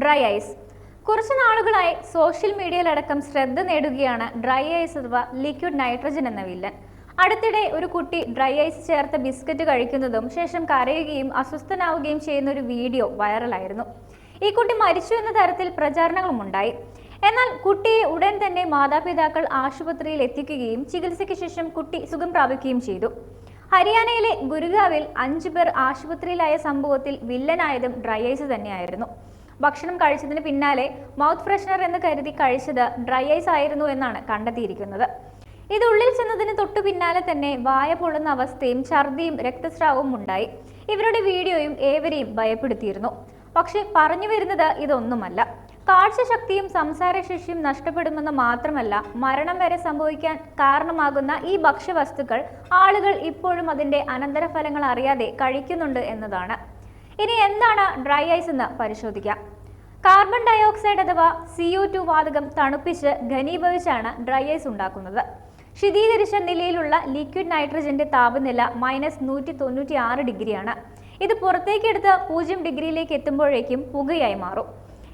Dry ice. കുറച്ച് നാളുകളായി social മീഡിയയിലടക്കം ശ്രദ്ധ നേടുകയാണ് ഡ്രൈ ഐസ് അഥവാ ലിക്വിഡ് നൈട്രജൻ എന്ന വില്ലൻ. അടുത്തിടെ ഒരു കുട്ടി ഡ്രൈ ഐസ് ചേർത്ത ബിസ്ക്കറ്റ് കഴിക്കുന്നതും ശേഷം കരയുകയും അസ്വസ്ഥനാവുകയും ചെയ്യുന്ന ഒരു വീഡിയോ വൈറലായിരുന്നു. ഈ കുട്ടി മരിച്ചു എന്ന തരത്തിൽ പ്രചാരണങ്ങളും ഉണ്ടായി എന്നാൽ കുട്ടിയെ ഉടൻ തന്നെ മാതാപിതാക്കൾ ആശുപത്രിയിൽ എത്തിക്കുകയും ചികിത്സയ്ക്ക് ശേഷം കുട്ടി സുഖം പ്രാപിക്കുകയും ചെയ്തു. ഹരിയാനയിലെ ഗുരുഗാവിൽ അഞ്ചു പേർ ആശുപത്രിയിലായ സംഭവത്തിൽ വില്ലനായതും ഡ്രൈ ഐസ് തന്നെയായിരുന്നു. ഭക്ഷണം കഴിച്ചതിന് പിന്നാലെ മൗത്ത് ഫ്രഷ്നർ എന്ന് കരുതി കഴിച്ചത് ഡ്രൈ ഐസ് ആയിരുന്നു എന്നാണ് കണ്ടെത്തിയിരിക്കുന്നത്. ഇത് ഉള്ളിൽ ചെന്നതിന് തൊട്ടു പിന്നാലെ തന്നെ വായ പൊള്ളുന്ന അവസ്ഥയും ഛർദിയും രക്തസ്രാവവും ഉണ്ടായി. ഇവരുടെ വീഡിയോയും ഏവരെയും ഭയപ്പെടുത്തിയിരുന്നു. പക്ഷേ പറഞ്ഞു വരുന്നത് ഇതൊന്നുമല്ല. കാഴ്ചശക്തിയും സംസാരശേഷിയും നഷ്ടപ്പെടുമെന്ന് മാത്രമല്ല മരണം വരെ സംഭവിക്കാൻ കാരണമാകുന്ന ഈ ഭക്ഷ്യവസ്തുക്കൾ ആളുകൾ ഇപ്പോഴും അതിന്റെ അനന്തരഫലങ്ങൾ അറിയാതെ കഴിക്കുന്നുണ്ട് എന്നതാണ്. ഇനി എന്താണ് ഡ്രൈ ഐസ് എന്ന് പരിശോധിക്കാം. കാർബൺ ഡയോക്സൈഡ് അഥവാ സി ഒ ടു വാതകം തണുപ്പിച്ച് ഘനീഭവിച്ചാണ് ഡ്രൈ ഐസ് ഉണ്ടാക്കുന്നത്. ശീതീകരിച്ച നിലയിലുള്ള ലിക്വിഡ് നൈട്രജന്റെ താപനില മൈനസ് നൂറ്റി തൊണ്ണൂറ്റി ആറ് ഡിഗ്രിയാണ്. ഇത് പുറത്തേക്കെടുത്ത് പൂജ്യം ഡിഗ്രിയിലേക്ക് എത്തുമ്പോഴേക്കും പുകയായി മാറും.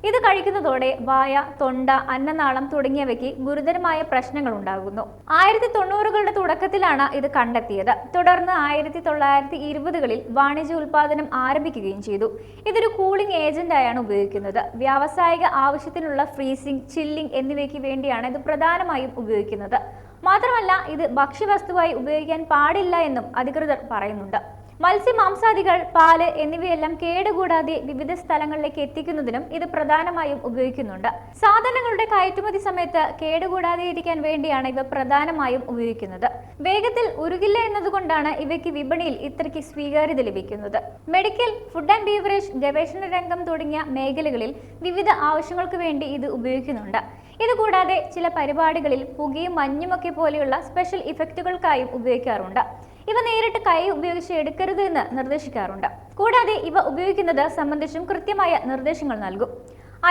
ഇത് കഴിക്കുന്നതോടെ വായ തൊണ്ട അന്നനാളം തുടങ്ങിയവയ്ക്ക് ഗുരുതരമായ പ്രശ്നങ്ങൾ ഉണ്ടാകുന്നു ആയിരത്തി തൊണ്ണൂറുകളുടെ തുടക്കത്തിലാണ് ഇത് കണ്ടെത്തിയത്. തുടർന്ന് ആയിരത്തി തൊള്ളായിരത്തി ഇരുപതുകളിൽ വാണിജ്യ ഉൽപാദനം ആരംഭിക്കുകയും ചെയ്തു. ഇതൊരു കൂളിംഗ് ഏജന്റായാണ് ഉപയോഗിക്കുന്നത്. വ്യാവസായിക ആവശ്യത്തിനുള്ള ഫ്രീസിംഗ് ചില്ലിംഗ് എന്നിവയ്ക്ക് വേണ്ടിയാണ് ഇത് പ്രധാനമായും ഉപയോഗിക്കുന്നത്. മാത്രമല്ല ഇത് ഭക്ഷ്യവസ്തുവായി ഉപയോഗിക്കാൻ പാടില്ല എന്നും അധികൃതർ പറയുന്നുണ്ട്. മത്സ്യമാംസാദികൾ പാൽ എന്നിവയെല്ലാം കേടുകൂടാതെ വിവിധ സ്ഥലങ്ങളിലേക്ക് എത്തിക്കുന്നതിനും ഇത് പ്രധാനമായും ഉപയോഗിക്കുന്നുണ്ട്. സാധനങ്ങളുടെ കയറ്റുമതി സമയത്ത് കേടുകൂടാതെ ഇരിക്കാൻ വേണ്ടിയാണ് ഇവ പ്രധാനമായും ഉപയോഗിക്കുന്നത്. വേഗത്തിൽ ഉരുകില്ല എന്നതുകൊണ്ടാണ് ഇവയ്ക്ക് വിപണിയിൽ ഇത്രയ്ക്ക് സ്വീകാര്യത ലഭിക്കുന്നത്. മെഡിക്കൽ ഫുഡ് ആൻഡ് ബീവറേജ് ഗവേഷണ രംഗം തുടങ്ങിയ മേഖലകളിൽ വിവിധ ആവശ്യങ്ങൾക്ക് വേണ്ടി ഇത് ഉപയോഗിക്കുന്നുണ്ട്. ഇതുകൂടാതെ ചില പരിപാടികളിൽ പുകയും മഞ്ഞുമൊക്കെ പോലെയുള്ള സ്പെഷ്യൽ ഇഫക്റ്റുകൾക്കായും ഉപയോഗിക്കാറുണ്ട്. ഇവ നേരിട്ട് കൈ ഉപയോഗിച്ച് എടുക്കരുത് എന്ന് നിർദ്ദേശിക്കാറുണ്ട്. കൂടാതെ ഇവ ഉപയോഗിക്കുന്നത് സംബന്ധിച്ചും കൃത്യമായ നിർദ്ദേശങ്ങൾ നൽകും.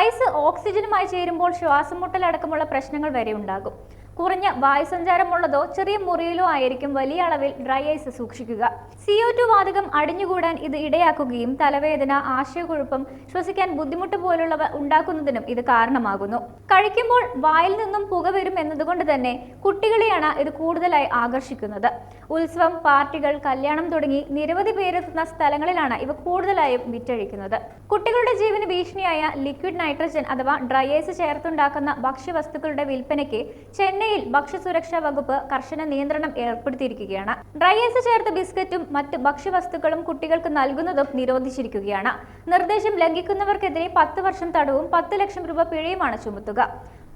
ഐസ് ഓക്സിജനുമായി ചേരുമ്പോൾ ശ്വാസം മുട്ടലടക്കമുള്ള പ്രശ്നങ്ങൾ വരെ ഉണ്ടാകും. കുറഞ്ഞ വായുസഞ്ചാരമുള്ളതോ ചെറിയ മുറിയിലോ ആയിരിക്കും വലിയ അളവിൽ ഡ്രൈ ഐസ് സൂക്ഷിക്കുക. സിഒ ടു വാതകം അടിഞ്ഞുകൂടാൻ ഇത് ഇടയാക്കുകയും തലവേദന ആശയക്കുഴപ്പം ശ്വസിക്കാൻ ബുദ്ധിമുട്ട് പോലുള്ളവ ഉണ്ടാക്കുന്നതിനും ഇത് കാരണമാകുന്നു. കഴിക്കുമ്പോൾ വായിൽ നിന്നും പുക വരും എന്നതുകൊണ്ട് തന്നെ കുട്ടികളെയാണ് ഇത് കൂടുതലായി ആകർഷിക്കുന്നത്. ഉത്സവം പാർട്ടികൾ കല്യാണം തുടങ്ങി നിരവധി പേരെത്തുന്ന സ്ഥലങ്ങളിലാണ് ഇവ കൂടുതലായും വിറ്റഴിക്കുന്നത്. കുട്ടികളുടെ ജീവന് ഭീഷണിയായ ലിക്വിഡ് നൈട്രജൻ അഥവാ ഡ്രൈ ഐസ് ചേർത്തുണ്ടാക്കുന്ന ഭക്ഷ്യവസ്തുക്കളുടെ വിൽപ്പനയ്ക്ക് ചെന്നൈയിൽ ഭക്ഷ്യസുരക്ഷാ വകുപ്പ് കർശന നിയന്ത്രണം ഏർപ്പെടുത്തിയിരിക്കുകയാണ്. ഡ്രൈ ഐസ് ചേർത്ത ബിസ്ക്കറ്റും മറ്റ് ഭക്ഷ്യവസ്തുക്കളും കുട്ടികൾക്ക് നൽകുന്നതും നിരോധിച്ചിരിക്കുകയാണ്. നിർദ്ദേശം ലംഘിക്കുന്നവർക്കെതിരെ പത്ത് വർഷം തടവും പത്ത് ലക്ഷം രൂപ പിഴയുമാണ് ചുമത്തുക.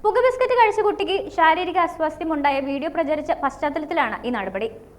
പുക ബിസ്ക്കറ്റ് കഴിച്ച കുട്ടിക്ക് ശാരീരിക അസ്വാസ്ഥ്യമുണ്ടായ വീഡിയോ പ്രചരിച്ച പശ്ചാത്തലത്തിലാണ് ഈ നടപടി.